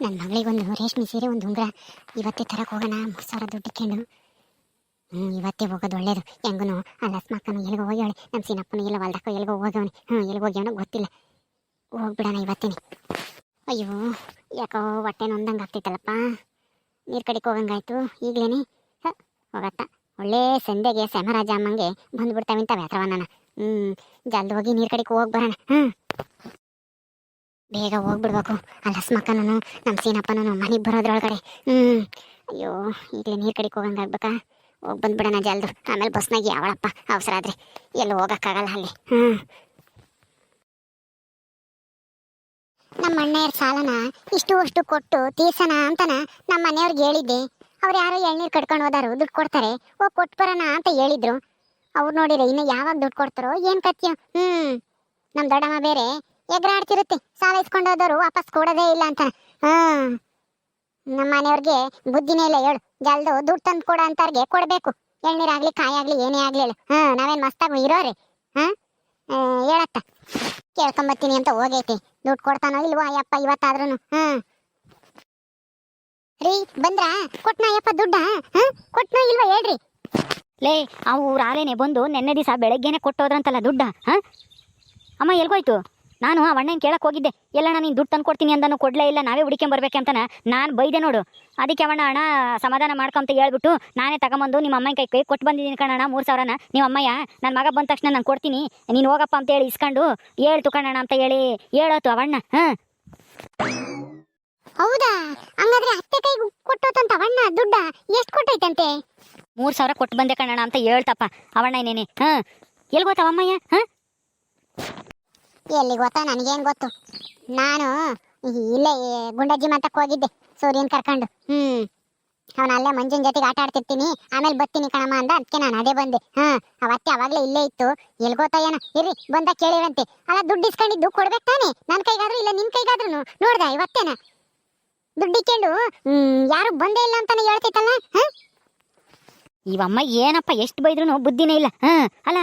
ನನ್ನ ಮಗಳಿಗೊಂದು ರೇಷ್ಮೆ ಸೀರೆ, ಒಂದು ಉಂಗುರ. ಇವತ್ತೇ ತರಕ್ಕೆ ಹೋಗೋಣ, ಮೂರು ಸಾವಿರ ದುಡ್ಡು ಕೇಳು ಹ್ಞೂ ಇವತ್ತೇ ಹೋಗೋದು ಒಳ್ಳೇದು. ಹೆಂಗೂ ಅಲ್ಲ ಸ್ಮಕ್ಕನು ಎಲ್ಲಿಗೋ ಹೋಗ್ಯಾಳೆ ನಮ್ಮ ಸೀನಪ್ಪನು ಎಲ್ಲ ಹೊಲ್ದಕ್ಕೋ ಎಲ್ಲಿಗೋ ಹೋಗವನೆ ಹ್ಞೂ ಎಲ್ಲಿಗೆ ಹೋಗ್ಯವನೋ ಗೊತ್ತಿಲ್ಲ. ಹೋಗ್ಬಿಡೋಣ ಇವತ್ತೇನೆ. ಅಯ್ಯೋ, ಯಾಕೋ ಹೊಟ್ಟೆ ನೊಂದಂಗೆ ಆಗ್ತೈತಲ್ಲಪ್ಪ ನೀರು ಕಡೆಗೆ ಹೋಗಂಗಾಯ್ತು. ಈಗಲೇನೆ. ಹ, ಹೋಗತ್ತ. ಒಳ್ಳೆ ಸಂದೆಗೆ ಸಮರಾಜ ಅಮ್ಮಂಗೆ ಬಂದ್ಬಿಡ್ತಾವೆ ಇಂಥ ವ್ಯಾಸರವನ್ನ ಹ್ಞೂ ಜಲ್ದಿ ಹೋಗಿ ನೀರು ಕಡೆಗೆ ಹೋಗಿ ಬರೋಣ. ಬೇಗ ಹೋಗ್ಬಿಡ್ಬೇಕು. ಆ ಲಸ್ಮಕ್ಕನೂ ನಮ್ಮ ಸೀನಪ್ಪನೂ ಮನೆಗೆ ಬರೋದ್ರೊಳಗಡೆ. ಹ್ಞೂ ಅಯ್ಯೋ, ಈಗಲೇ ನೀರು ಕಡೆಗೆ ಹೋಗಂಗಾಗ್ಬೇಕಾ ಹೋಗಿ ಬಂದ್ಬಿಡೋಣ ಜಲ್ದು. ಆಮೇಲೆ ಬಸ್ನಾಗ ಯಾವಳಪ್ಪ ಅವಸರ ಆದರೆ. ಎಲ್ಲಿ ಹೋಗೋಕ್ಕಾಗಲ್ಲ ಅಲ್ಲಿ. ಹ್ಞೂ ನಮ್ಮ ಅಣ್ಣಯ್ಯರ ಸಾಲನ ಇಷ್ಟು ಅಷ್ಟು ಕೊಟ್ಟು ತೀರ್ಸೋಣ ಅಂತನ ನಮ್ಮ ಮನೆಯವ್ರಿಗೆ ಹೇಳಿದ್ದೆ. ಅವ್ರು ಯಾರೋ ಎಳ್ನೀರು ಕಟ್ಕೊಂಡು ಹೋದಾರು, ದುಡ್ಡು ಕೊಡ್ತಾರೆ. ಓ ಕೊಟ್ಟು ಬರೋಣ ಅಂತ ಹೇಳಿದ್ರು. ಅವ್ರು ನೋಡಿದ್ರೆ ಇನ್ನು ಯಾವಾಗ ದುಡ್ಡು ಕೊಡ್ತಾರೋ, ಏನು ಕತ್ಯ? ಹ್ಞೂ ನಮ್ಮ ದೊಡ್ಡಮ್ಮ ಬೇರೆ ಎಗರಾಡ್ತಿರುತ್ತೆ ಸಾಲ ಇಸ್ಕೊಂಡೋದವರು ವಾಪಸ್ ಕೊಡೋದೇ ಇಲ್ಲ ಅಂತ. ಹಾಂ. ನಮ್ಮ ಮನೆಯವ್ರಿಗೆ ಬುದ್ಧಿನೇ ಇಲ್ಲ, ಹೇಳು. ಜಲ್ದು ದುಡ್ಡು ತಂದು ಕೊಡ ಅಂತವ್ರಿಗೆ ಕೊಡಬೇಕು. ಎಳ್ನೀರಾಗ್ಲಿ ಕಾಯಿ ಆಗ್ಲಿ, ಏನೇ ಆಗ್ಲಿ ಹೇಳು. ಹಾಂ, ನಾವೇನು ಮಸ್ತಾಗಿ ಇರೋರಿ ಹಾಂ? ಹೇಳತ್ತ. ಕೇಳ್ಕೊಂಬತ್ತೀನಿ ಅಂತ ಹೋಗೈತಿ. ದುಡ್ಡು ಕೊಡ್ತಾನೋ ಇಲ್ವೋ ಅಯ್ಯಪ್ಪ ಇವತ್ತಾದ್ರೂ ಹ್ಮ್ ರೀ, ಬಂದ್ರ? ಕೊಟ್ನ ಅಯ್ಯಪ್ಪ ದುಡ್ಡ? ಕೊಟ್ನ ಇಲ್ವಾ ಹೇಳ್ರಿ. ಲೇ ಅವ್ರು ಆಲೇನೆ ಬಂದು ನೆನ್ನೆ ದಿವಸ ಬೆಳಗ್ಗೆನೆ ಕೊಟ್ಟೋದ್ರಂತಲ್ಲ ದುಡ್ಡ? ಹಾ? ಅಮ್ಮ, ಎಲ್ಗೋಯ್ತು? ನಾನು ಆ ಅಣ್ಣನ ಕೇಳಕ್ಕೆ ಹೋಗಿದ್ದೆ. ಎಲ್ಲಣ್ಣ ನೀನು ದುಡ್ಡು ತಂದು ಕೊಡ್ತೀನಿ ಅಂದನು ಕೊಡಲೇ ಇಲ್ಲ ನಾವೇ ಹುಡುಕೊಂಬರ್ಬೇಕಂತನ ನಾನು ಬೈದೆ ನೋಡು. ಅದಕ್ಕೆ ಅವಣ್ಣ ಅಣ್ಣ ಸಮಾಧಾನ ಮಾಡ್ಕೊಂತ ಹೇಳ್ಬಿಟ್ಟು ನಾನೇ ತಗೊಂಬಂದು ನಿಮ್ಮ ಅಮ್ಮನ ಕೈ ಕೈ ಕೊಟ್ಟು ಬಂದಿದ್ದೀನಿ ಕಣಣ್ಣ ಮೂರು ಸಾವಿರನ. ನಿಮ್ಮ ಅಮ್ಮಯ್ಯ ನನ್ನ ಮಗ ಬಂದ ತಕ್ಷಣ ನಾನು ಕೊಡ್ತೀನಿ. ನೀನು ಹೋಗಪ್ಪ ಅಂತ ಹೇಳಿ ಇಸ್ಕೊಂಡು ಹೇಳ್ತು ಕಣಣ್ಣ ಅಂತ ಹೇಳಿ ಹೇಳೋತು ಅವಣ್ಣ. ಹಾಂ. ಹೌದಾ? ಹಂಗಾದ್ರೆ ಅತ್ತೆ ಕೈಗೆ ಕೊಟ್ಟೋತಂತ ಅವಣ್ಣ ದುಡ್ಡ ಎಷ್ಟು ಕೊಟ್ಟೈತಂತೆ ಮೂರು ಸಾವಿರ ಕೊಟ್ಟು ಬಂದೆ ಕಣಣ್ಣ ಅಂತ ಹೇಳ್ತಪ್ಪ ಅವಣ್ಣ ಇನ್ನೇನೆ. ಹಾಂ. ಎಲ್ಲಿ ಗೊತ್ತಾ ಅಮ್ಮಯ್ಯ ಹಾಂ? ಎಲ್ಲಿ ಗೊತ್ತಾ ನನಗೇನು ಗೊತ್ತು? ನಾನು ಇಲ್ಲೇ ಗುಂಡಜ್ಜಿ ಮತ್ತಕ್ಕೆ ಹೋಗಿದ್ದೆ, ಸೂರ್ಯನ್ ಕರ್ಕೊಂಡು. ಹ್ಮ್. ಅವನ ಅಲ್ಲೇ ಮಂಜಿನ ಜೊತೆಗೆ ಆಟ ಆಡ್ತಿರ್ತೀನಿ, ಆಮೇಲೆ ಬರ್ತೀನಿ ಕಣಮ್ಮ ಅಂದ ಅದಕ್ಕೆ ನಾನು ಅದೇ ಬಂದೆ. ಹಾಂ ಅವತ್ತೆ ಅವಾಗಲೇ ಇಲ್ಲೇ ಇತ್ತು. ಎಲ್ಲಿ ಗೊತ್ತಾ ಏನೋ? ಇರ್ರಿ, ಬಂದ ಕೇಳಿರಂತೆ. ಅಲ್ಲ, ದುಡ್ಡು ಇಸ್ಕೊಂಡಿದ್ದು ಕೊಡ್ಬೇಕು ತಾನೆ? ನನ್ನ ಕೈಗಾದ್ರೂ ಇಲ್ಲ, ನಿನ್ ಕೈಗಾದ್ರೂ ನೋಡ್ದ ಇವತ್ತೇನ? ದುಡ್ಡು ಇಕ್ಕೊಂಡು ಯಾರು ಬಂದೇ ಇಲ್ಲ ಅಂತಾನೆ ಹೇಳ್ತೈತಲ್ಲ ಹಾ? ಇವಮ್ಮ ಏನಪ್ಪ ಎಷ್ಟು ಬೈದ್ರು ಬುದ್ಧಿನೇ ಇಲ್ಲ. ಹಾಂ ಅಲ್ಲ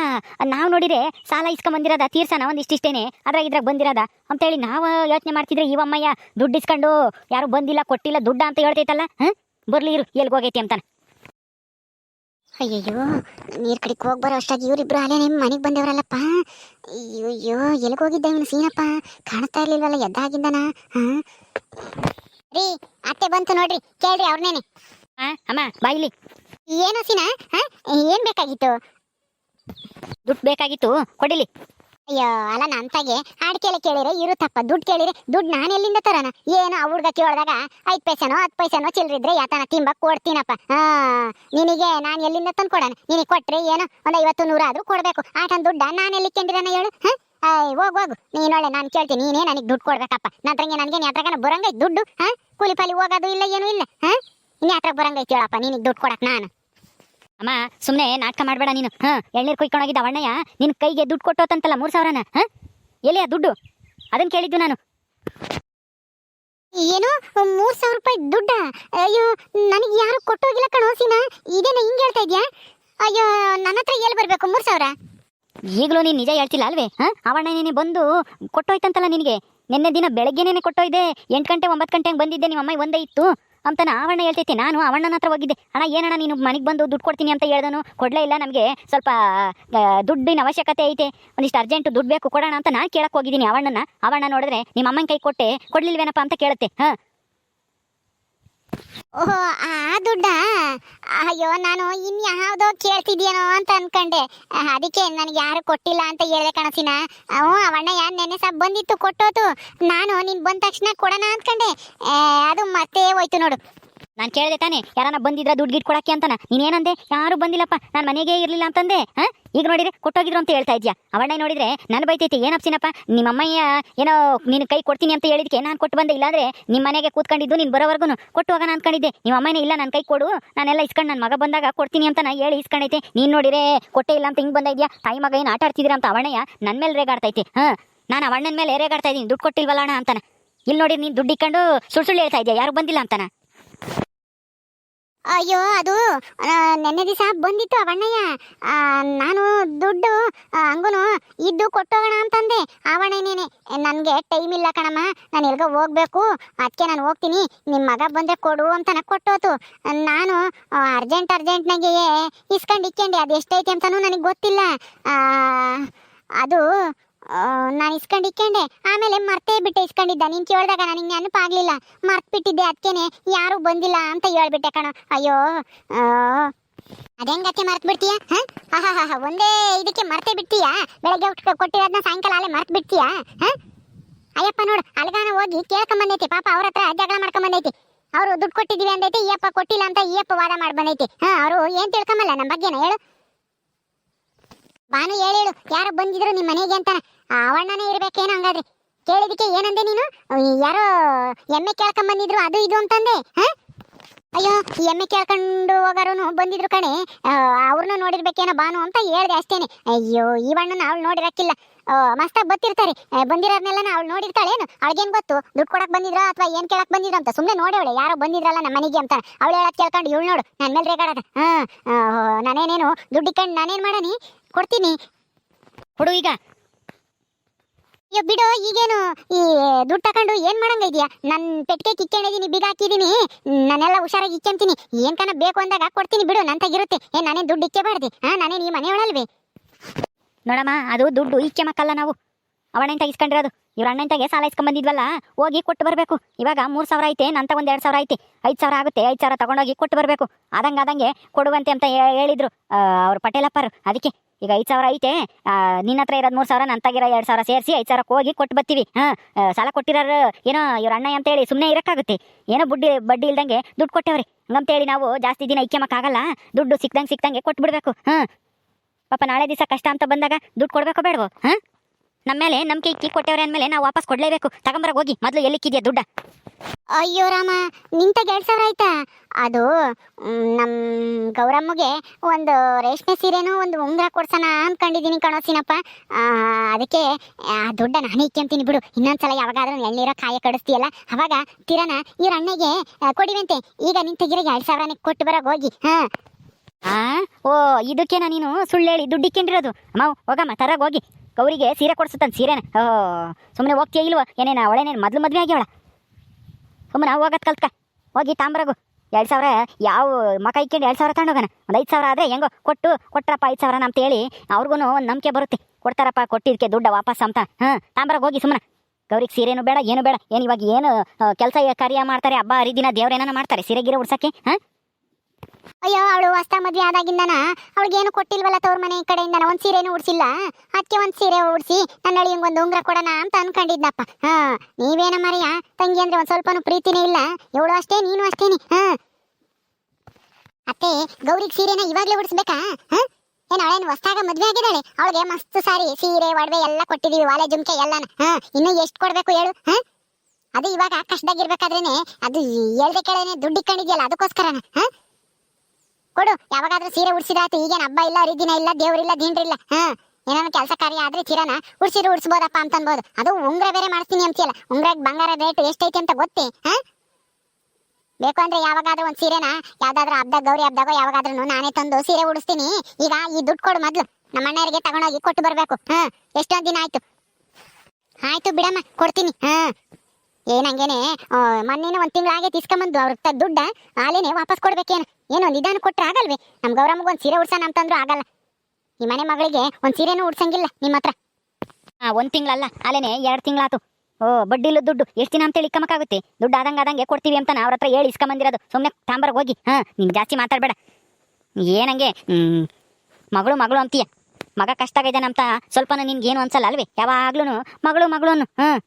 ನಾವು ನೋಡಿದ್ರೆ ಸಾಲ ಇಸ್ಕೊಂಬಂದಿರೋದ ತೀರ್ಸನ ಒಂದಿಷ್ಟಿಷ್ಟೇನೆ ಅದ್ರಾಗ ಇದ್ರಾಗ ಅಂತ ಅಂತೇಳಿ ನಾವು ಯೋಚನೆ ಮಾಡ್ತಿದ್ರೆ ಇವಮ್ಮಯ್ಯ ದುಡ್ಡು ಇಸ್ಕೊಂಡು ಯಾರು ಬಂದಿಲ್ಲ ಕೊಟ್ಟಿಲ್ಲ ದುಡ್ಡ ಅಂತ ಹೇಳ್ತೈತಲ್ಲ? ಹಾಂ ಬರ್ಲಿ ಇರು ಎಲ್ಗೆ ಹೋಗೈತಿ ಅಂತಾನೆ. ಅಯ್ಯಯ್ಯೋ ನೀರ್ ಕಡೆ ಹೋಗಿ ಬರೋ ಅಷ್ಟಾಗಿ ಇವರಿಬ್ರು ಅಲ್ಲೇ ನಿಮ್ಮ ಮನೆಗೆ ಬಂದವರಲ್ಲಪ್ಪ. ಅಯ್ಯೋ ಎಲ್ಲಿಗೆ ಹೋಗಿದ್ದ ಇವನು ಸೀನಪ್ಪ? ಕಾಣಿಸ್ತಾ ಇರ್ಲಿಲ್ವಲ್ಲ ಎದ್ದಾಗಿಂದನ? ಹಾ? ರೀ ಅತ್ತೆ ಬಂತು ನೋಡ್ರಿ ಕೇಳ್ರಿ ಅವ್ರನೇನೆ. ಹಾಂ ಅಮ್ಮ ಬಾಯಿಲಿ ಏನು ಸೀನಾ ಏನ್ ಬೇಕಾಗಿತ್ತು? ದುಡ್ಡು ಬೇಕಾಗಿತ್ತು. ಕೊಡಿಲಿ. ಅಯ್ಯೋ, ಅಲ್ಲ ನಂತಾಗೆ ಆಡ್ಕೆಲೆ ಕೇಳಿರೆ, ಇರುತ್ತಪ್ಪ. ದುಡ್ಡು ಕೇಳಿರೆ, ದುಡ್ಡು ನಾನು ಎಲ್ಲಿಂದ ತರೋಣ? ಏನು, ಆ ಹುಡ್ಗ ಕೇಳಿದಾಗ ಐದು ಪೈಸೆನೋ, ಹತ್ತು ಪೈಸೆನೋ ಚಿಲ್ಲರಿದ್ರೆ ಯಾತನ ತಿಂಬ ಕೊಡ್ತೀನಪ್ಪ. ಹಾಂ, ನಿನಗೆ ನಾನು ಎಲ್ಲಿಂದ ತಂದು ಕೊಡೋಣ ನಿನಗೆ ಕೊಟ್ರೆ ಏನೋ? ಒಂದು ಐವತ್ತು ನೂರು ಆದ್ರೂ ಕೊಡಬೇಕು. ಆಟನ ದುಡ್ಡ ನಾನು ಎಲ್ಲಿ ಕೆಂದಿರನ ಹೇಳು? ಹಾಂ? ಹೋಗು ಹೋಗು. ನೀನೊಳ್ಳೆ ನಾನು ಕೇಳ್ತೀನಿ. ನೀನೇ ನನಗೆ ದುಡ್ಡು ಕೊಡ್ಬೇಕಪ್ಪ. ನಂತರಂಗೆ ನನಗೆ ಯಾತ್ರಗನ ಬರಂಗೈತೆ ದುಡ್ಡು, ಹಾಂ? ಕೂಲಿ ಪಾಲಿ ಹೋಗೋದು ಇಲ್ಲ, ಏನೂ ಇಲ್ಲ, ಹಾಂ? ಇನ್ನು ಹತ್ರ ಬರಂಗೈತೆ ಹೇಳಪ್ಪ, ನಿನಗೆ ದುಡ್ಡು ಕೊಡಕ್ಕೆ ನಾನು. ಅಮ್ಮ ಸುಮ್ಮನೆ ನಾಟಕ ಮಾಡಬೇಡ ನೀನು. ಹಾಂ ಎಳ್ನೀರು ಕುಯ್ಕೊಂಡೋಗಿದ್ದ ಅವಣ್ಣಯ್ಯ ನಿನ್ನ ಕೈಗೆ ದುಡ್ಡು ಕೊಟ್ಟೋತಂತಲ್ಲ ಮೂರು ಸಾವಿರನ? ಹಾಂ? ಎಲ್ಲಿ ಆ ದುಡ್ಡು? ಅದನ್ನು ಕೇಳಿದ್ದು ನಾನು. ಏನು? ಮೂರ್ ಸಾವಿರ ರೂಪಾಯಿ ದುಡ್ಡ? ಅಯ್ಯೋ ನನಗೆ ಯಾರು ಕೊಟ್ಟೋಗಿಲ್ಲ ಕಣೋ ಸೀನಾ ಇದೇನ ಹಿಂಗೆ ಹೇಳ್ತಾ ಇದ್ಯಾ? ಅಯ್ಯೋ ನನ್ನ ಹತ್ರ ಎಲ್ಲಿ ಬರ್ಬೇಕು ಮೂರು ಸಾವಿರ? ಈಗಲೂ ನೀನು ನಿಜ ಹೇಳ್ತಿಲ್ಲ ಅಲ್ವೇ? ಹಾಂ? ಅವಣ್ಣ ನೀನು ಬಂದು ಕೊಟ್ಟೋಯ್ತಂತಲ್ಲ ನಿನಗೆ. ನಿನ್ನೆ ದಿನ ಬೆಳಗ್ಗೆನೇ ಕೊಟ್ಟೋಯ್ದೆ. ಎಂಟು ಗಂಟೆ ಒಂಬತ್ತು ಗಂಟೆ ಹಂಗೆ ಬಂದಿದ್ದೆ ನಿಮ್ಮ ಅಮ್ಮ ಒಂದೇ ಇತ್ತು. ಅಂತ ಅವಣ್ಣ ಹೇಳ್ತೈತಿ, ನಾನು ಅವಣ್ಣನ ಹತ್ರ ಹೋಗಿದ್ದೆ. ಅಣ್ಣ, ಏನಣ್ಣ ನೀನು ಮನೆಗೆ ಬಂದು ದುಡ್ಡು ಕೊಡ್ತೀನಿ ಅಂತ ಹೇಳ್ದನು? ಕೊಡಲೇ ಇಲ್ಲ ನಮಗೆ. ಸ್ವಲ್ಪ ದುಡ್ಡಿನ ಅವಶ್ಯಕತೆ ಐತೆ. ಒಂದಿಷ್ಟು ಅರ್ಜೆಂಟ್ ದುಡ್ಡು ಬೇಕು ಕೊಡೋಣ ಅಂತ ನಾನು ಕೇಳಕ್ಕೆ ಹೋಗಿದ್ದೀನಿ ಅವಣ್ಣನ ಅವಣ್ಣ ನೋಡಿದ್ರೆ ನಿಮ್ಮ ಅಮ್ಮನ ಕೈ ಕೊಟ್ಟೆ. ಕೊಡ್ಲಿಲ್ವೇನಪ್ಪ ಅಂತ ಕೇಳುತ್ತೆ. ಹಾಂ ಓಹೋ, ಆ ದುಡ್ಡ? ಅಯ್ಯೋ, ನಾನು ಇನ್ ಯಾವ್ದೋ ಕೇಳ್ತಿದ್ಯೇನೋ ಅಂತ ಅನ್ಕೊಂಡೆ. ಅದಕ್ಕೆ ನನಗೆ ಯಾರು ಕೊಟ್ಟಿಲ್ಲ ಅಂತ ಹೇಳಿದೆ ಕಣಸಿನ. ಅವು ಅವಣ್ಣ ಯಾರು ನೆನ್ನೆ ಬಂದಿತ್ತು ಕೊಟ್ಟೋತು. ನಾನು ನೀನು ಬಂದ ತಕ್ಷಣ ಕೊಡೋಣ ಅನ್ಕೊಂಡೆ. ಅದು ಮತ್ತೆ ಹೋಯ್ತು ನೋಡು. ನಾನು ಕೇಳಿದೆ ತಾನೆ ಯಾರನ್ನ ಬಂದಿದ್ರ ದುಡ್ಡು ಗಿಟ್ ಕೊಡಕ್ಕೆ ಅಂತನ? ನೀನೇನಂದೆ ಯಾರು ಬಂದಿಲ್ಲಪ್ಪ, ನಾನು ಮನೆಗೆ ಇರಲಿಲ್ಲ ಅಂತಂದೆ ಈಗ ನೋಡಿದ್ರೆ ಕೊಟ್ಟೋಗಿದ್ರು ಅಂತ ಹೇಳ್ತಾ ಇದ್ಯಾ? ಅವಣ್ಣ ನೋಡಿದ್ರೆ ನಾನು ಬೈತೈತಿ ಏನಪ್ಸಿನಪ್ಪ ನಿಮ್ಮ ಅಮ್ಮಯ್ಯ ಏನೋ ನೀನು ಕೈ ಕೊಡ್ತೀನಿ ಅಂತ ಹೇಳಿದಕ್ಕೆ ನಾನು ಕೊಟ್ಟು ಬಂದೆ, ಇಲ್ಲಾಂದ್ರೆ ನಿಮ್ಮ ಮನೆಗೆ ಕೂತ್ಕೊಂಡಿದ್ದು ನೀನು ಬರೋವರೆಗೂ ಕೊಟ್ಟು ಹೋಗೋಣ ಅನ್ಕೊಂಡಿದ್ದೆ. ನಿಮ್ಮ ಅಮ್ಮನೇ ಇಲ್ಲ ನನ್ನ ಕೈ ಕೊಡು, ನಾನೆಲ್ಲ ಇಸ್ಕೊಂಡು ನನ್ನ ಮಗ ಬಂದಾಗ ಕೊಡ್ತೀನಿ ಅಂತ ನಾ ಹೇಳಿ ಇಸ್ಕೊಂಡೈತೆ. ನೀನು ನೋಡಿದ್ರೆ ಕೊಟ್ಟೆ ಇಲ್ಲ ಅಂತ ಹಿಂಗೆ ಬಂದ ಇದೆಯಾ? ತಾಯಿ ಮಗ ಏನು ಆಟ ಆಡ್ತಿದ್ದೀರಾ ಅಂತ ಅವಣ್ಣಯ್ಯ ನನ್ನ ಮೇಲೆ ರೇಗಾಡ್ತೈತೆ, ಹಾಂ? ನಾನು ಅವಣ್ಣನ ಮೇಲೆ ರೇಗಾಡ್ತಾ ಇದ್ದೀನಿ ದುಡ್ಡು ಕೊಟ್ಟಿಲ್ವಲ್ಲ ಅಣ್ಣ ಅಂತಾನೆ. ಇಲ್ಲಿ ನೋಡಿ ನೀನು ದುಡ್ಡು ಇಕ್ಕೊಂಡು ಸುಳ್ಳು ಸುಳ್ಳು ಹೇಳ್ತಾ ಇದೆಯಾ? ಯಾರು ಬಂದಿಲ್ಲ ಅಂತಾನ? ಅಯ್ಯೋ, ಅದು ನೆನ್ನೆ ದಿವಸ ಬಂದಿತ್ತು ಅವಣ್ಣಯ್ಯ. ನಾನು ದುಡ್ಡು ಹಂಗೂ ಇದ್ದು ಕೊಟ್ಟೋಗೋಣ ಅಂತಂದೆ. ಅವಣ್ಣನೇನೆ ನನಗೆ ಟೈಮ್ ಇಲ್ಲ ಕಣಮ್ಮ. ನಾನು ಎಲ್ಗೋ ಹೋಗ್ಬೇಕು. ಅದಕ್ಕೆ ನಾನು ಹೋಗ್ತೀನಿ. ನಿಮ್ಮ ಮಗ ಬಂದರೆ ಕೊಡು ಅಂತ ಕೊಟ್ಟೋತು. ನಾನು ಅರ್ಜೆಂಟ್ ಅರ್ಜೆಂಟ್ನಾಗೆ ಇಸ್ಕೊಂಡು ಇಕ್ಕೊಂಡೆ ಅದು ಎಷ್ಟೈತೆ ಅಂತಲೂ ನನಗೆ ಗೊತ್ತಿಲ್ಲ. ಅದು ನಾನು ಇಸ್ಕೊಂಡು ಇಕ್ಕೊಂಡೆ ಆಮೇಲೆ ಮರ್ತೇ ಬಿಟ್ಟೆ ಇಸ್ಕೊಂಡಿದ್ದ. ನೀನು ಕೇಳಿದಾಗ ನನಗೆ ನೆನಪಾಗ್ಲಿಲ್ಲ ಮರ್ತು ಬಿಟ್ಟಿದ್ದೆ ಅದಕ್ಕೇನೆ ಯಾರು ಬಂದಿಲ್ಲ ಅಂತ ಹೇಳ್ಬಿಟ್ಟೆ ಕಣ. ಅಯ್ಯೋ ಅದೇಂಗತ್ತೆ ಮರ್ತು ಬಿಡ್ತೀಯ ಹಾ? ಒಂದೇ ಇದಕ್ಕೆ ಮರ್ತೇ ಬಿಡ್ತೀಯಾ? ಬೆಳಗ್ಗೆ ಕೊಟ್ಟಿರೋದನ್ನ ಸಾಯಂಕಾಲ ಅಲ್ಲೇ ಮರ್ತ್ ಬಿಡ್ತೀಯಾ ಹಾ? ಅಯ್ಯಪ್ಪ ನೋಡು, ಅಲ್ಗಾನ ಹೋಗಿ ಕೇಳ್ಕೊಂಬಂದೈತಿ ಪಾಪ ಅವ್ರ ಹತ್ರ ಜಗಳ ಮಾಡ್ಕೊಂಬಂದೈತಿ ಅವರು ದುಡ್ಡು ಕೊಟ್ಟಿದ್ದೀವಿ ಅಂದೈತಿ ಈಯಪ್ಪ ಕೊಟ್ಟಿಲ್ಲ ಅಂತ ಈಯಪ್ಪ ವಾದ ಮಾಡ್ಬಂದೈತಿ. ಹಾ, ಅವರು ಏನ್ ತಿಳ್ಕೊಂಬಲ್ಲ? ನಮ್ಮ ಬಗ್ಗೆನ ಹೇಳು. ಬಾನು ಹೇಳಿ ಯಾರು ಬಂದಿದ್ರು ನಿಮ್ಮ ಮನೆಗೆ ಅಂತಾನೆ. ಅವಣ್ಣನೇ ಇರ್ಬೇಕೇನು ಹಂಗಾದ್ರೆ. ಕೇಳಿದಕ್ಕೆ ಏನಂದೆ ನೀನು? ಯಾರೋ ಎಮ್ಮೆ ಕೇಳ್ಕೊಂಡ್ ಬಂದಿದ್ರು, ಅದು ಇದು ಅಂತಂದೆ ಅಯ್ಯೋ, ಈ ಎಮ್ಮೆ ಕೇಳ್ಕೊಂಡು ಹೋಗಾರು ಬಂದಿದ್ರು ಕಣೆ. ಅವ್ರನ್ನ ನೋಡಿರ್ಬೇಕೇನೋ ಬಾನು ಅಂತ ಹೇಳ್ದೆ ಅಷ್ಟೇನೆ. ಅಯ್ಯೋ, ಈ ಬಣ್ಣನ ಅವಳು ನೋಡಿರಕ್ಕಿಲ್ಲ. ಮಸ್ತಾಗಿ ಬತ್ತಿರ್ತಾರೆ ಬಂದಿರೋರ್ನೆಲ್ಲ ಅವಳು ನೋಡಿರ್ತಾಳೇನು ಅವಳಿಗೇನು ಗೊತ್ತು? ದುಡ್ಡು ಕೊಡಕ್ ಬಂದಿದ್ರ ಅಥವಾ ಏನ್ ಕೇಳಕ್ ಬಂದಿದ್ರು ಅಂತ? ಸುಮ್ಮನೆ ನೋಡವಳೆ ಯಾರೋ ಬಂದಿದ್ರಲ್ಲ ನಮ್ಮ ಮನೆಗೆ ಅಂತ. ಅವಳು ಹೇಳಕ್ ಕೇಳ್ಕೊಂಡು ಇವಳು ನೋಡು ನನ್ನ ಮೇಲೆ ರೇಗಾಡದ. ಹಾಂ ನಾನೇನೇನು ದುಡ್ಡು ಇಟ್ಕೊಂಡು ನಾನೇನ್ ಮಾಡನಿ ಕೊಡ್ತೀನಿ. ಕೊಡು ಈಗ. ಅಯ್ಯೋ, ಬಿಡು, ಈಗೇನು ಈ ದುಡ್ಡು ತಕೊಂಡು ಏನ್ ಮಾಡಂಗ ಇದೆಯಾ? ನನ್ ಪೆಟ್ಟಿಗೆ ಕಿಕ್ಕೊಂಡಿದೀನಿ ಬೀಗ ಹಾಕಿದೀನಿ. ನಾನೆಲ್ಲ ಹುಷಾರಾಗಿ ಇಕ್ಕೊಂತೀನಿ. ಏನ್ ಕಣ ಬೇಕು ಅಂದಾಗ ಕೊಡ್ತೀನಿ ಬಿಡು ನನ್ನ ತಗಿರುತ್ತೆ ಏ ನಾನೇ ದುಡ್ಡು ಇಕ್ಕೆಬಾರ್ದು? ಹಾ ನಾನೇ ಈ ಮನೆಯೊಳಲ್ವಿ? ನೋಡಮ್ಮ, ಅದು ದುಡ್ಡು ಇಕ್ಕೆ ಮಕ್ಕಲ್ಲ ನಾವು. ಅವಣ್ಣಂತ ಇಸ್ಕೊಂಡಿರೋದು. ಇವ್ರ ಅಣ್ಣಂತಾಗೆ ಸಾಲ ಇಸ್ಕೊಂಡ್ ಬಂದಿದ್ವಲ್ಲ, ಹೋಗಿ ಕೊಟ್ಟು ಬರಬೇಕು. ಇವಾಗ ಮೂರು ಸಾವಿರ ಐತೆ, ನಂತ ಒಂದು ಎರಡು ಸಾವಿರ ಐತೆ. ಐದು ಸಾವಿರ ಆಗುತ್ತೆ, ಐದು ಸಾವಿರ ತಗೊಂಡೋಗಿ ಕೊಟ್ಟು ಬರಬೇಕು. ಆದಂಗೆ ಆದಂಗೆ ಕೊಡುವಂತೆ ಅಂತ ಹೇಳಿದ್ರು ಅವ್ರ ಪಟೇಲಪ್ಪರು. ಅದಕ್ಕೆ ಈಗ ಐದು ಸಾವಿರ ಐತೆ. ನಿನ್ನ ಹತ್ರ ಇರೋದು ಮೂರು ಸಾವಿರ ನನ್ನ ತಗಿರೋ ಎರಡು ಸಾವಿರ ಸೇರಿಸಿ ಐದು ಸಾವಿರಕ್ಕೆ ಹೋಗಿ ಕೊಟ್ಟು ಬರ್ತೀವಿ ಹಾಂ ಸಾಲ ಕೊಟ್ಟಿರೋರು ಏನೋ ಇವ್ರ ಅಣ್ಣ ಅಂತೇಳಿ ಸುಮ್ಮನೆ ಇರೋಕ್ಕಾಗುತ್ತೆ. ಏನೋ ಬುಡ್ಡಿ, ಬಡ್ಡಿ ಇಲ್ದಂಗೆ ದುಡ್ಡು ಕೊಟ್ಟವ್ರಿ. ಹಂಗಂತೇಳಿ ನಾವು ಜಾಸ್ತಿ ದಿನ ಇಕ್ಕೆಮಕ್ಕಾಗಲ್ಲ ದುಡ್ಡು ಸಿಕ್ದಂಗೆ ಸಿಕ್ದಂಗೆ ಕೊಟ್ಬಿಡ್ಬೇಕು. ಬಿಡಬೇಕು ಹಾಂ. ಪಾಪ ನಾಳೆ ದಿವಸ ಕಷ್ಟ ಅಂತ ಬಂದಾಗ ದುಡ್ಡು ಕೊಡಬೇಕು ಬೇಡವೋ? ಹಾಂ? ನಮ್ಮ ಮೇಲೆ ನಂಬಿಕೆ ಇಕ್ಕಿ ಕೊಟ್ಟವ್ರೆ ಅಂದಮೇಲೆ ನಾವು ವಾಪಸ್ ಕೊಡಲೇಬೇಕು. ತಗೊಂಬರ ಹೋಗಿ. ಮೊದಲು ಎಲ್ಲಿಕ್ಕಿದ್ಯಾ ದುಡ್ಡ? ಅಯ್ಯೋ ರಾಮ ನಿಂತಾಗ ಎರಡು ಸಾವಿರ ಆಯ್ತಾ? ಅದು ನಮ್ಮ ನಮ್ ಗೌರಮ್ಮಗೆ ಒಂದು ರೇಷ್ಮೆ ಸೀರೆನೂ ಒಂದು ಉಂಗುರ ಕೊಡ್ಸೋಣ ಅಂದ್ಕೊಂಡಿದ್ದೀನಿ ಕಣೋ ಸಿನಪ್ಪ. ಅದಕ್ಕೆ ಆ ದುಡ್ಡ ನಾನು ಇಕ್ಕಂತೀನಿ ಬಿಡು. ಇನ್ನೊಂದ್ಸಲ ಯಾವಾಗಾದ್ರೂ ಎಳ್ನೀರ ಕಾಯ ಕಡಿಸ್ತೀಯಲ್ಲ? ಅವಾಗ ತಿರನ ಇವ್ರ ಅಣ್ಣಗೆ ಕೊಡಿವಂತೆ. ಈಗ ನಿನ್ ತೆಗಿರಿಗೆ ಎರಡ್ ಸಾವಿರನೇ ಕೊಟ್ಟು ಬರೋಕೆ ಹೋಗಿ. ಹಾ. ಆ ಓ ಇದಕ್ಕೇನ ನೀನು ಸುಳ್ಳು ಹೇಳಿ ದುಡ್ಡು ಇಕ್ಕೊಂಡಿರೋದು? ಅಮ್ಮ ಹೋಗಮ್ಮ ತರಗ ಹೋಗಿ. ಗೌರಿಗೆ ಸೀರೆ ಕೊಡ್ಸುತ್ತನ್, ಸೀರೆನ. ಓ ಸುಮ್ಮನೆ ಹೋಗ್ತೀಯ ಇಲ್ವ? ಏನೇನ, ಅವಳೇನೇನು, ಮೊದಲು ಮದುವೆ ಆಗ್ಯಾವಳ? ಸುಮ್ಮನೆ ಹೋಗತ್ ಕಲ್ತ್ಕ. ಹೋಗಿ ತಾಮ್ರಗು. ಎರಡು ಸಾವಿರ, ಯಾವ ಮಕ ಇಕ್ಕೊಂಡು ಎರಡು ಸಾವಿರ ತಗೊಂಡೋಗಣ ಒಂದು ಐದು ಸಾವಿರ ಆದರೆ ಹೆಂಗೋ ಕೊಟ್ಟು, ಕೊಟ್ರಪ್ಪ ಐದು ಸಾವಿರ ಅಂತ ಹೇಳಿ ಅವ್ರಿಗೂ ಒಂದು ನಂಬಿಕೆ ಬರುತ್ತೆ. ಕೊಡ್ತಾರಪ್ಪ ಕೊಟ್ಟಿದ್ದಕ್ಕೆ ದುಡ್ಡ ವಾಪಸ್ ಅಂತ. ಹಾಂ ತಾಂಬ್ರಾಗ ಹೋಗಿ ಸುಮ್ಮನೆ ಗೌರಿಗೆ ಸೀರೆನೂ ಬೇಡ, ಏನು ಬೇಡ. ಏನು ಇವಾಗ ಏನು ಕೆಲಸ ಕಾರ್ಯ ಮಾಡ್ತಾರೆ, ಹಬ್ಬ ಹರಿದಿನ ದೇವ್ರೇನ ಮಾಡ್ತಾರೆ, ಸೀರೆ ಗಿರೆ ಉಡ್ಸಕ್ಕೆ? ಹಾಂ? ಅಯ್ಯೋ, ಅವಳು ಹೊಸ ಮದ್ವೆ ಆದಾಗಿಂದನ ಅವಳಿಗೇನು ಕೊಟ್ಟಿಲ್ವಲ್ಲ ತವ್ರ ಮನೆ ಕಡೆಯಿಂದ ಒಂದ್ ಸೀರೆನೂ ಉಡ್ಸಿಲ್ಲ? ಅದಕ್ಕೆ ಒಂದ್ ಸೀರೆ ಉಡ್ಸಿ ನನ್ನ ಅಳಿಯಂಗ್ ಒಂದು ಉಂಗ್ರ ಕೊಡೋಣ ಅಂತ ಅನ್ಕೊಂಡಿದ್ನಪ್ಪ. ಹಾ, ನೀವೇನ ಮರೆಯ? ತಂಗಿ ಅಂದ್ರೆ ಒಂದ್ ಸ್ವಲ್ಪನೂ ಪ್ರೀತಿನೇ ಇಲ್ಲ. ಇವಳು ಅಷ್ಟೇ, ನೀನು ಅಷ್ಟೇನಿ ಹಾ. ಅತ್ತೆ, ಗೌರಿಗ್ ಸೀರೆನ ಇವಾಗ್ಲೇ ಉಡ್ಸ್ಬೇಕಾ? ಹಾ? ಏನ್ ಅವಳೇನು ಹೊಸ್ತಾಗ ಮದ್ವೆ ಆಗಿದ್ದಾಳೆ? ಅವಳಿಗೆ ಮಸ್ತ್ ಸಾರಿ, ಸೀರೆ, ಒಡವೆ ಎಲ್ಲ ಕೊಟ್ಟಿದೀವಿ ವಾಲೆ ಜುಮ್ಕೆ ಎಲ್ಲನ. ಹಾ, ಇನ್ನು ಎಷ್ಟು ಕೊಡ್ಬೇಕು ಹೇಳು? ಹಾ? ಅದು ಇವಾಗ ಕಷ್ಟದಾಗಿರ್ಬೇಕಾದ್ರೇನೆ ಅದು ಹೇಳ್ದೆ ಕೇಳೇನೆ ದುಡ್ಡು ಇಟ್ಕೊಂಡಿದ್ಯಲ್ಲ ಅದಕ್ಕೋಸ್ಕರನ. ಹಾ? ಕೊಡು, ಯಾವಾಗಾದ್ರೂ ಸೀರೆ ಉಡ್ಸಿದಾತು ಈಗೇನು ಹಬ್ಬ ಇಲ್ಲ, ಹರಿದಿನ ಇಲ್ಲ, ದೇವರಿಲ್ಲ, ದೀನ್ರಿಲ್ಲ, ಹಾ? ಏನಾನ ಕೆಲಸ ಕಾರ್ಯ ಆದ್ರೆ ಚಿರನ ಉಡ್ಸಿದ್ರು ಉಡ್ಸ್ಬೋದಪ್ಪ ಅಂತ ಅನ್ಬೋದು ಅದು ಉಂಗ್ರ ಬೇರೆ ಮಾಡ್ತೀನಿ ಅಂತೀಯಲ್ಲ ಉಂಗ್ರಕ್ಕೆ ಬಂಗಾರ ರೇಟ್ ಎಷ್ಟೈತಿ ಅಂತ ಗೊತ್ತೇ, ಹಾ? ಬೇಕು ಅಂದ್ರೆ ಯಾವಾಗಾದ್ರೂ ಒಂದು ಸೀರೆನ, ಯಾವ್ದಾದ್ರೂ ಹಬ್ಬದಾಗ ಗೌರಿ ಹಬ್ಬದಾಗ ಯಾವಾಗಾದ್ರೂ ನಾನೇ ತಂದು ಸೀರೆ ಉಡಿಸ್ತೀನಿ. ಈಗ ಈ ದುಡ್ಡು ಕೊಡು ಮೊದ್ಲು ನಮ್ಮ ಅಣ್ಣರಿಗೆ ತಗೊಂಡೋಗಿ ಕೊಟ್ಟು ಬರ್ಬೇಕು, ಹಾ? ಎಷ್ಟೊಂದ್ ದಿನ ಆಯ್ತು. ಆಯ್ತು ಬಿಡಮ್ಮ, ಕೊಡ್ತೀನಿ, ಹಾ? ಏನಂಗೇನೆ ಮೊನ್ನೆನ ಒಂದ್ ತಿಂಗಳಾಗೆ ತಿಸ್ಕೊಂಬಂದು ಅವ್ರ ದುಡ್ಡ ಆಲೇನೆ ವಾಪಸ್ ಕೊಡ್ಬೇಕೇನು? ಏನೋ ನಿಧಾನ ಕೊಟ್ರೆ ಆಗಲ್ವೇ? ನಮ್ ಗೌರಮ್ಮಗೆ ಒಂದ್ ಸೀರೆ ಉಡ್ಸೋಣ ಅಂತಂದ್ರು ಆಗಲ್ಲ. ಈ ಮನೆ ಮಗಳಿಗೆ ಒಂದ್ ಸೀರೆನೂ ಉಡ್ಸಂಗಿಲ್ಲ ನಿಮ್ಮ ಹತ್ರ. ಹಾಂ ಒಂದು ತಿಂಗಳಲ್ಲ ಅಲ್ಲೇನೆ ಎರಡು ತಿಂಗಳಾತು. ಓ ಬಡ್ಡಿಲು ದುಡ್ಡು. ಎಷ್ಟು ದಿನ ಅಂತೇಳಿ ಇಕ್ಕಮಕ್ಕಾಗುತ್ತೆ ದುಡ್ಡು ಆದಂಗೆ ಆದಂಗೆ ಕೊಡ್ತೀವಿ ಅಂತ ಅವ್ರ ಹತ್ರ ಹೇಳಿ ಇಸ್ಕೊಂಬಂದಿರೋದು. ಸುಮ್ಮನೆ ತಾಂಬರ್ಗೆ ಹೋಗಿ. ಹಾಂ ನೀನು ಜಾಸ್ತಿ ಮಾತಾಡಬೇಡ. ಏನಂಗೆ ಹ್ಮ್, ಮಗಳು ಮಗಳು ಅಂತೀಯ. ಮಗ ಕಷ್ಟ ಆಗಿದ್ದಾನೆ ಅಂತ ಸ್ವಲ್ಪನೂ ನಿನ್ಗೇನು ಅನ್ಸಲ್ಲ ಅಲ್ವೇ? ಯಾವಾಗ್ಲೂ ಮಗಳು ಮಗಳು ಅನ್ನು ಹಾಂ.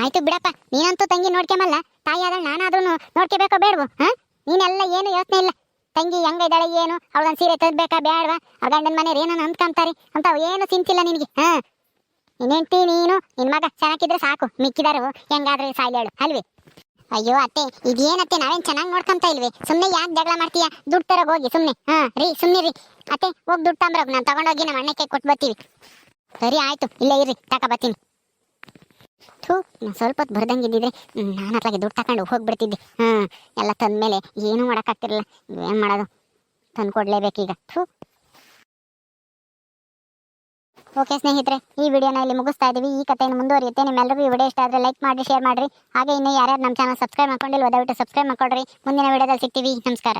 ಆಯ್ತು ಬಿಡಪ್ಪ, ನೀನಂತೂ ತಂಗಿ ನೋಡ್ಕೊಂಬಲ್ಲ, ತಾಯಿ ಆದ್ರೆ ನಾನಾದ್ರೂ ನೋಡ್ಕೋಬೇಕೋ ಬೇಡವು, ಹಾ? ನೀನೆಲ್ಲ ಏನು ಯೋಚನೆ ಇಲ್ಲ. ತಂಗಿ ಹೆಂಗ ಇದ್ದಾಳೆ, ಏನು? ಅವಳನ್ನ ಸೀರೆ ತರಬೇಕಾ ಬೇಡವಾ ಅವ್ರ ಗಂಡನ ಮನೆಯವ್ರು ಏನೋ ಅಂದ್ಕೊಂತಾರೆ ಅಂತ ಏನು ಚಿಂತಿಲ್ಲ ನಿನಗೆ, ಹಾ? ನಿನ್ನೆಂಟಿ ನೀನು, ನಿನ್ ಮಗ ಚೆನ್ನಾಗಿದ್ರೆ ಸಾಕು ಮಿಕ್ಕಿದಾರು ಹೆಂಗಾದ್ರೆ ಸಾಯ್ಲೇಳು ಅಲ್ವಿ? ಅಯ್ಯೋ ಅತ್ತೆ, ಇದೇನತ್ತೆ, ನಾವೇನ್ ಚೆನ್ನಾಗಿ ನೋಡ್ಕೊಂತ ಇಲ್ವಿ? ಸುಮ್ಮನೆ ಯಾಕೆ ಜಗಳ ಮಾಡ್ತೀಯ? ದುಡ್ಡು ತರ ಹೋಗಿ ಸುಮ್ಮನೆ ಹಾ? ರೀ, ಸುಮ್ನೆ ರೀ ಅತ್ತೆ, ಹೋಗಿ ದುಡ್ಡು ತಂಬ್ರೋಗ್, ನಾನು ತಗೊಂಡೋಗಿ ನಮ್ಮ ಅಣ್ಣಕ್ಕೆ ಕೊಟ್ಟು ಬರ್ತೀವಿ. ಸರಿ, ಆಯ್ತು, ಇಲ್ಲೇ ಇರ್ರಿ, ತಕ ಬರ್ತೀನಿ. ಥೂ ಸ್ವಲ್ಪ ಹೊತ್ತು ಬರ್ದಂಗೆ ಇದ್ದಿದ್ರೆ ನಾನು ಅತ್ಲಾಗೆ ದುಡ್ಡು ತಗೊಂಡು ಹೋಗ್ಬಿಡ್ತಿದ್ದೆ. ಹಾಂ, ಎಲ್ಲ ತಂದ್ಮೇಲೆ ಏನೂ ಮಾಡೋಕ್ಕಾಗ್ತಿರಲಿಲ್ಲ. ಏನು ಮಾಡೋದು? ತಂದು ಕೊಡಲೇಬೇಕೀಗ ಥೂ. ಓಕೆ ಸ್ನೇಹಿತರೆ, ಈ ವಿಡಿಯೋನ ಇಲ್ಲಿ ಮುಗಿಸ್ತಾ ಇದ್ದೀವಿ ಈ ಕಥೆಯನ್ನು ಮುಂದುವರಿಯುತ್ತೆ. ನಿಮ್ಮೆಲ್ಲರಿಗೂ ಈ ವಿಡಿಯೋ ಇಷ್ಟ ಆದರೆ ಲೈಕ್ ಮಾಡಿ ಶೇರ್ ಮಾಡಿರಿ. ಹಾಗೆ ಇನ್ನೂ ಯಾರ್ಯಾರು ನಮ್ಮ ಚಾನಲ್ ಸಬ್ಸ್ಕ್ರೈಬ್ ಮಾಡ್ಕೊಂಡಿಲ್ಲ ದಯವಿಟ್ಟು ಸಬ್ಸ್ಕ್ರೈಬ್ ಮಾಡ್ಕೊಡ್ರಿ ಮುಂದಿನ ವಿಡಿಯೋದಲ್ಲಿ ಸಿಗ್ತೀವಿ. ನಮಸ್ಕಾರ.